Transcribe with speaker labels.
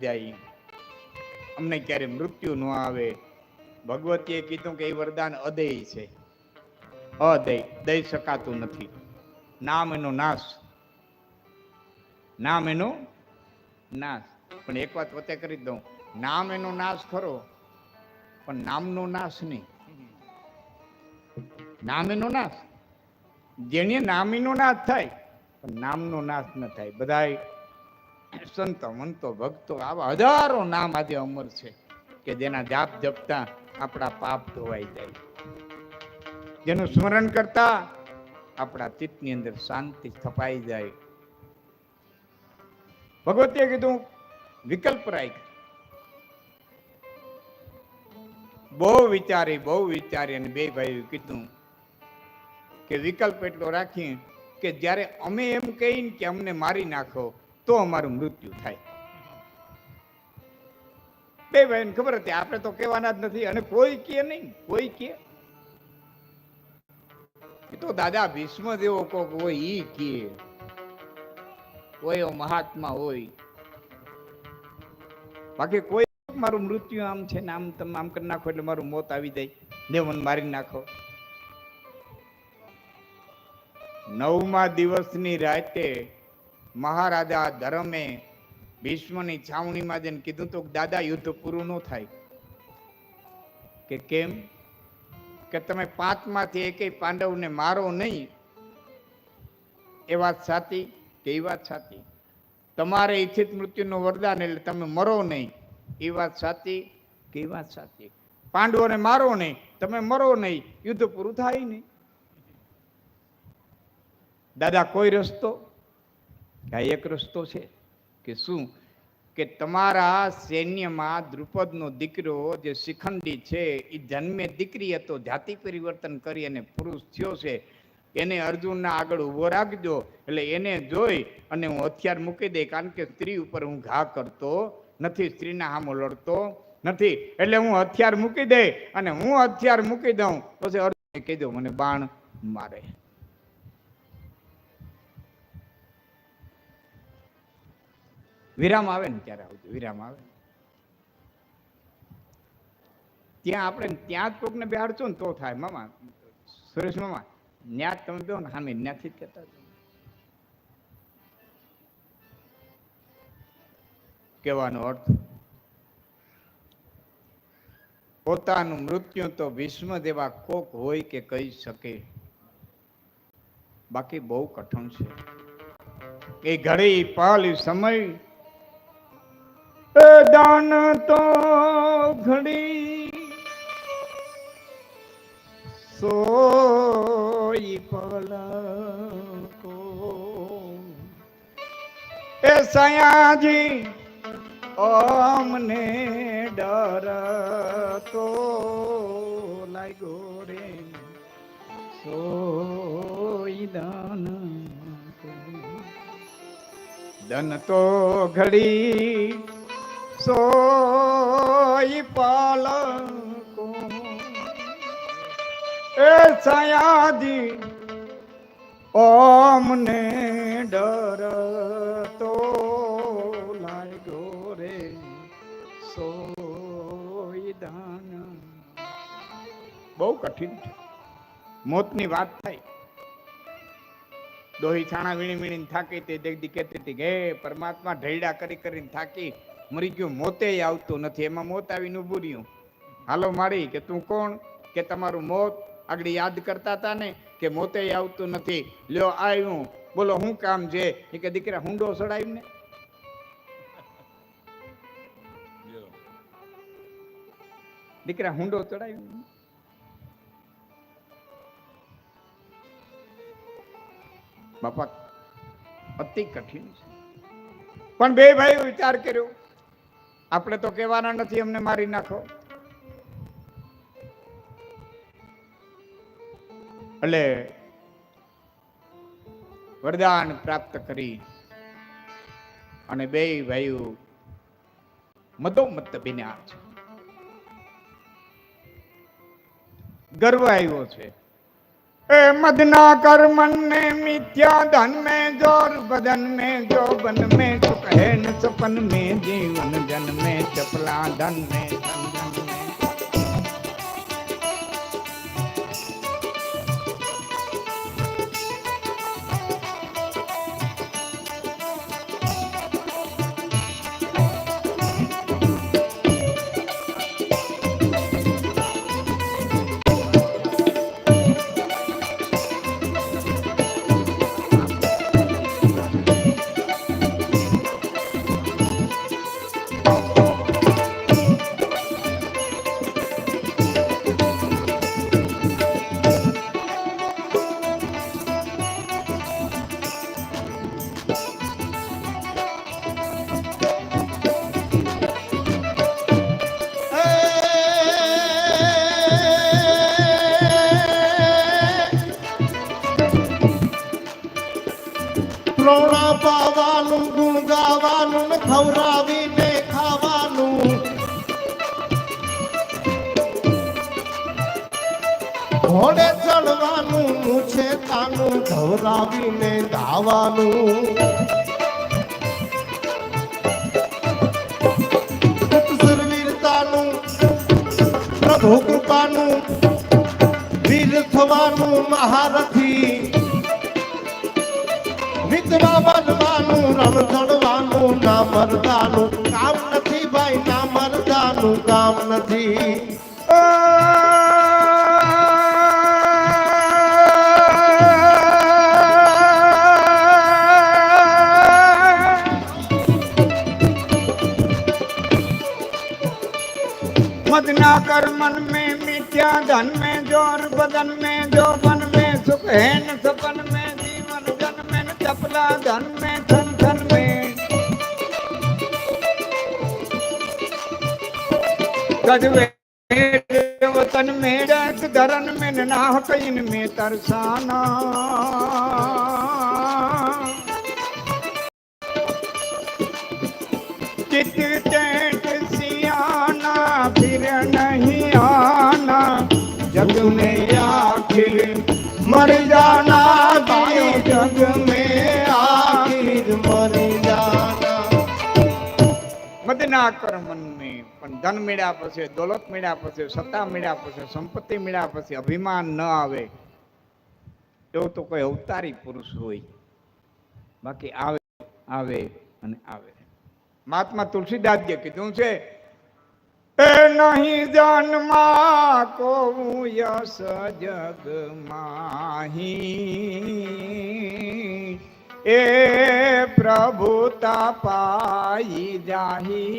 Speaker 1: જાય. અમને ક્યારે મૃત્યુ ન આવે. ભગવતીએ કીધું કે એ વરદાન અદેય છે. અદય, દઈ શકાતું નથી. નામ એનો નાશ. નામ એનો નાશ. પણ એક વાત વતે કરી દઉં. નામ એનો નાશ ખરો, પણ નામનો નાશ નહીં. નામ એનો નાશ. જેને નામીનો નાશ થાય, પણ નામનો નાશ ન થાય. બધાય સંતો મંતો ભક્તો આવા હજારો નામ આજે અમર છે કે જેના જાપ જપતા આપણા પાપ ધોવાઈ જાય. જેનું સ્મરણ કરતા આપણા ચિત્તની અંદર શાંતિ સ્થપાઈ જાય. ભગવતીએ કીધું, વિકલ્પ રાખ. બહુ વિચારી બહુ વિચારી અને બે ભાઈ કીધું કે વિકલ્પ એટલો રાખી કે જ્યારે અમે એમ કહીને કે અમને મારી નાખો તો અમારું મૃત્યુ થાય. બે ભાઈને ખબર હતી? આપણે તો કહેવાના જ નથી. અને કોઈ કે નહીં. કોઈ કે. તો દાદા ભીષ્મ જેવો કોક હોય, ઈ કે. કોઈ મહાત્મા હોય. બાકી કોઈ મારું મૃત્યુ આમ છે ને આમ તમે આમ કરી નાખો એટલે મારું મોત આવી જાય. ને મને મારી નાખો. નવમા દિવસની રાતે મહારાજા ધર્મે ભીષ્મની છાવણીમાં જઈને કીધું તો દાદા, યુદ્ધ પૂરું ન થાય. કે કેમ? કે તમે પાંચમાંથી એકેય પાંડવને મારો નહીં. એ વાત સાચી કે એ વાત સાચી? તમારે ઈચ્છિત મૃત્યુનું વરદાન એટલે તમે મરો નહીં. એ વાત સાચી કે એ વાત સાચી? પાંડવોને મારો નહીં, તમે મરો નહીં. યુદ્ધ પૂરું થાય નહીં. દાદા, કોઈ રસ્તો આ એક રસ્તો છે કે શું? કે તમારા સૈન્યમાં દ્રુપદનો દીકરો જે શિખંડી છે એ જન્મે દીકરી હતો જાતિ પરિવર્તન કરી અને પુરુષ થયો છે. એને અર્જુનના આગળ ઊભો રાખજો. એટલે એને જોઈ અને હું હથિયાર મૂકી દઈ કારણ કે સ્ત્રી ઉપર હું ઘા કરતો નથી, સ્ત્રીના હામો લડતો નથી. એટલે હું હથિયાર મૂકી દઈ અને હું હથિયાર મૂકી દઉં. પછી અર્જુને કહી દઉં મને બાણ મારે. વિરામ આવે ને ત્યારે આવજો, વિરામ આવે. ત્યાં આપણે ત્યાં જ કોકને બેહાડશો ને તો થાય. મામા, સુરેશ મામા, ન્યા તમે કહો ને સામે ન્યાથી જ કહેતા કહેવાનો અર્થ, પોતાનું મૃત્યુ તો ભીષ્મ જેવા કોક હોય કે કહી શકે. બાકી બહુ કઠણ છે. એ ઘડી પલ સમય દાન તો ઘડી સોઈ પલકો. એ સયાજી અમને ડર તો લાગ્યો રે. સોઈ દાન દન તો ઘડી સોઈ પાલકો. એ સયાદી ઓમને ડર તો લાગ્યો રે સોઈ દાન. બહુ કઠિન છે. મોતની વાત થાય. દોહી છાણા વીણી વીણીને થાકી તે દેખતી કહેતી હતી હે પરમાત્મા, ઢૈડા કરી કરીને થાકી. મરી ગયું, મોતે આવતું નથી. એમાં મોત આવીને ઊભું હાલો મારી, કે તું કોણ? કે તમારું મોત? આગળ યાદ કરતા હતા ને કે મોતે આવતું નથી. લ્યો આવ્યું બોલો શું કામ છે? કે દીકરા હુંડો ચડાવીને દીકરા હુંડો ચડાવ્યું બાપા, અતિ કઠિન છે. પણ બે ભાઈ વિચાર કર્યો. આપણે તો કહેવાના નથી, અમને મારી નાખો. એટલે વરદાન પ્રાપ્ત કરી અને બે ભાઈઓ મધોમત બિન્યા છે. ગર્વ આવ્યો છે. ए मदना कर मन में मिथ्या धन में जोर बदन में जो बन में सुख है न सपन में जीवन जन में चपला धन में धन
Speaker 2: પાવાનું ગુણ ગાવાનું ને ખાવાનું. ઘોડે ચડવાનું, મૂછે તાનું ધવરાવીને ગાવાનું. પ્રભુ કૃપાનું, વીર થવાનું મહારથી. મરદાનું કામ નથી
Speaker 1: मदना कर मन में मिथ्या धन में जोर बदन में जो बन में सुख है न सपन में जीवन जन में न चपला धन में धन धन में गजवे वतन में रत धरन में न नाह कइन में तरसाना चित મદના કર પણ ધન મળ્યા પછી, દોલત મળ્યા પછી, સત્તા મળ્યા પછી, સંપત્તિ મળ્યા પછી અભિમાન ન આવે, એવો તો કોઈ અવતારી પુરુષ હોય. બાકી આવે આવે અને આવે. મહાત્મા તુલસીદાસજીએ કીધું છે, એ નહીં જન્મા કો યસ જગ માહી એ પ્રભુતા પાઈ જાહી.